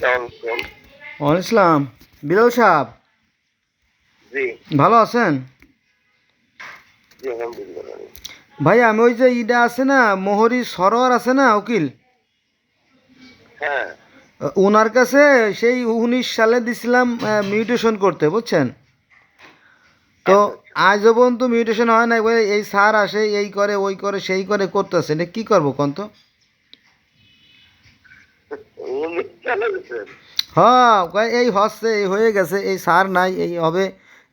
সালাম। ওয়াল ইসলাম বিলাল সাহেব জি। ভালো আছেন? ভাই আমি ওই যে ইটা আছে না মোহরি সরোয়ার আছে না উকিল? হ্যাঁ। ওনার কাছে সেই উনিশ সালে দিছিলাম মিউটেশন করতে বুঝছেন? তো আজও পর্যন্ত মিউটেশন হয় না এই সার আসে এই করে ওই করে সেই করে করতেছে এটা কী করব কোন তো? উনি চালা গেছেন হ্যাঁ এই হচ্ছে এই হয়ে গেছে এই সার নাই এই হবে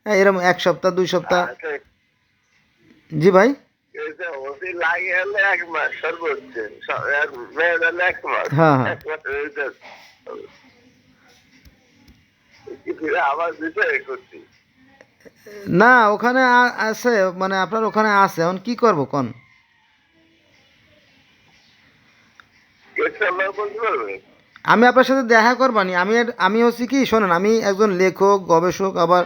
হ্যাঁ, এরকম এক সপ্তাহ দুই সপ্তাহ। আচ্ছা জি ভাই? হ্যাঁ, হ্যাঁ। না ওখানে আছে মানে আপনার ওখানে আছে এখন কি করব কোন? আমি আপনার সাথে দেখা করবানি। আমি আমি হচ্ছি কি শোনেন আমি একজন লেখক গবেষক আবার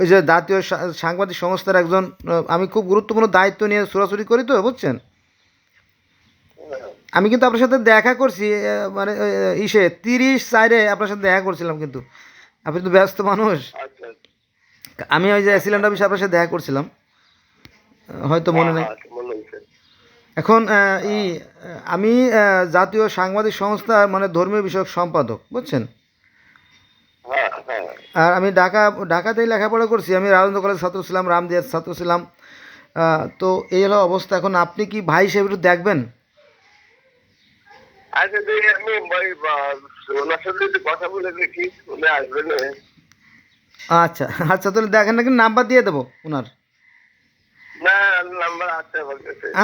ওই যে জাতীয় সাংবাদিক সংস্থার একজন আমি খুব গুরুত্বপূর্ণ দায়িত্ব নিয়ে ছোড়াছুরি করি তো বুঝছেন? আমি কিন্তু আপনার সাথে দেখা করছি মানে ইসে তিরিশ সাইডে আপনার সাথে দেখা করছিলাম কিন্তু। আপনি তো ব্যস্ত মানুষ। আচ্ছা আমি ওই যে অ্যাক্সিডেন্ট অফিসে আপনার সাথে দেখা করছিলাম। হয়তো মনে নেই। আচ্ছা, এখন ই আমি জাতীয় সাংবাদিক সংস্থার মানে ধর্মীয় বিষয়ক সম্পাদক বুঝছেন? হ্যাঁ হ্যাঁ। আর আমি ঢাকা ঢাকাতেই লেখাপড়া করছি আমি রাজেন্দ্র কলেজ ছাত্র ছিলাম রামদিয়ার ছাত্র ছিলাম। তো এই হলো অবস্থা। এখন আপনি কি ভাই হিসেবে একটু দেখবেন? আচ্ছা আমি ওনার সাথে কথা বলে দেখি উনি আসবেন আচ্ছা আচ্ছা তাহলে দেখেন নাকি নাম্বার দিয়ে দেবো ওনার। নাম্বার আছে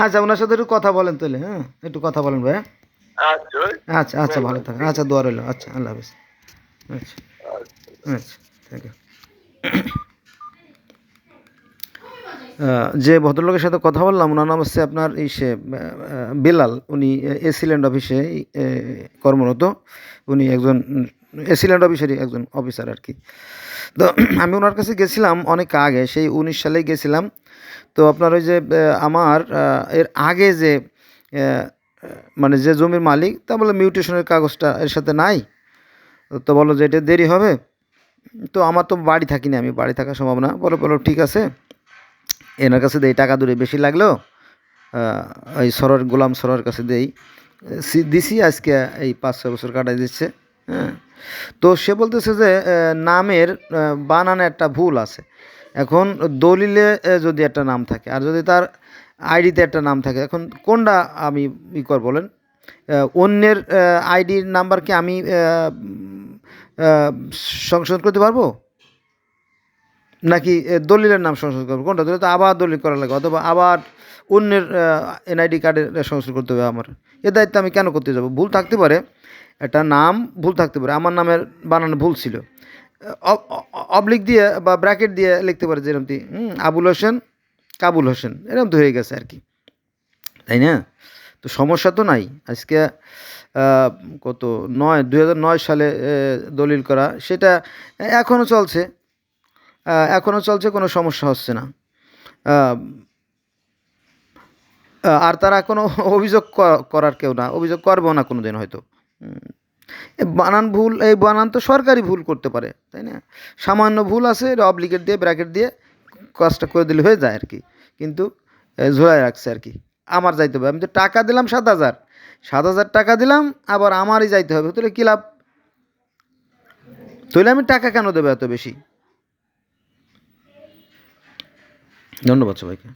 আচ্ছা ওনার সাথে একটু কথা বলেন তাহলে হ্যাঁ? একটু কথা বলেন ভাই? আচ্ছা আচ্ছা আচ্ছা ভালো থাকেন। আচ্ছা দোয়া রইল। আচ্ছা আল্লাহ হাফিজ। আচ্ছা আচ্ছা। আচ্ছা থ্যাংক ইউ যে ভদ্রলোকের সাথে কথা বললাম ওনার নাম হচ্ছে আপনার ইসে বেলাল। উনি এসিল্যান্ড অফিসে কর্মরত। উনি একজন এসিল্যান্ড অফিসেরই একজন অফিসার আর কি। তো আমি ওনার কাছে গেছিলাম অনেক আগে সেই উনিশ সালেই গেছিলাম। তো আপনার ওই যে আমার এর আগে যে মানে যে জমির মালিক, তা বলে মিউটেশনের কাগজটা এর সাথে নাই। তো বলো যে এটা দেরি হবে। তো আমার তো বাড়ি থাকিনি আমি, বাড়ি থাকার সম্ভাবনা বলো বলো ঠিক আছে। এনার কাছে দেই, টাকা দূরে বেশি লাগল। এই সরর গোলাম সরোর কাছে দেই। দিছি আজকে, এই পাঁচ ছয় বছর কাটাই দিচ্ছে হ্যাঁ। তো সে বলতেছে যে নামের বানানে একটা ভুল আছে। এখন দলিলে যদি একটা নাম থাকে, আর যদি তার আইডিতে একটা নাম থাকে, এখন কোনটা আমি ই কর বলেন? অন্যের আইডির নাম্বার কি আমি সংশোধন করতে পারব? নাকি দলিলের নাম সংশোধন করব? কোনটা? দলিল তো আবার দলিল করা লাগে, অথবা আবার অন্যের এনআইডি কার্ডের সংশোধন করতে হবে আমার। এ দায়িত্ব আমি কেন করতে যাব? ভুল থাকতে পারে, একটা নাম ভুল থাকতে পারে, আমার নামের বানানো ভুল ছিল। অবলিক দিয়ে বা ব্র্যাকেট দিয়ে লিখতে পারে যেরকম কি, হুম, আবুল হোসেন কাবুল হোসেন এরকম তো হয়ে গেছে আর কি তাই না তো সমস্যা তো নাই আজকে কত নয় নয় সালে দলিল করা সেটা এখনও চলছে এখনও চলছে কোনো সমস্যা হচ্ছে না আর তারা কোনো অভিযোগ করার কেউ না অভিযোগ করবেও না কোনো দিন হয়তো বানান ভুল, এই বানান তো সরকারি ভুল করতে পারে, তাই না? সামান্য ভুল আছে অবলিগেট দিয়ে ব্র্যাকেট দিয়ে কাজটা করে দিলে হয়ে যায় আর কি কিন্তু ঝোলায় রাখছে আর কি আমার যাইতে হবে, আমি তো টাকা দিলাম সাত হাজার। সাত হাজার টাকা দিলাম, আবার আমারই যাইতে হবে, তাহলে কী লাভ? তাহলে আমি টাকা কেন দেবো এত বেশি? ধন্যবাদ সবাইকে।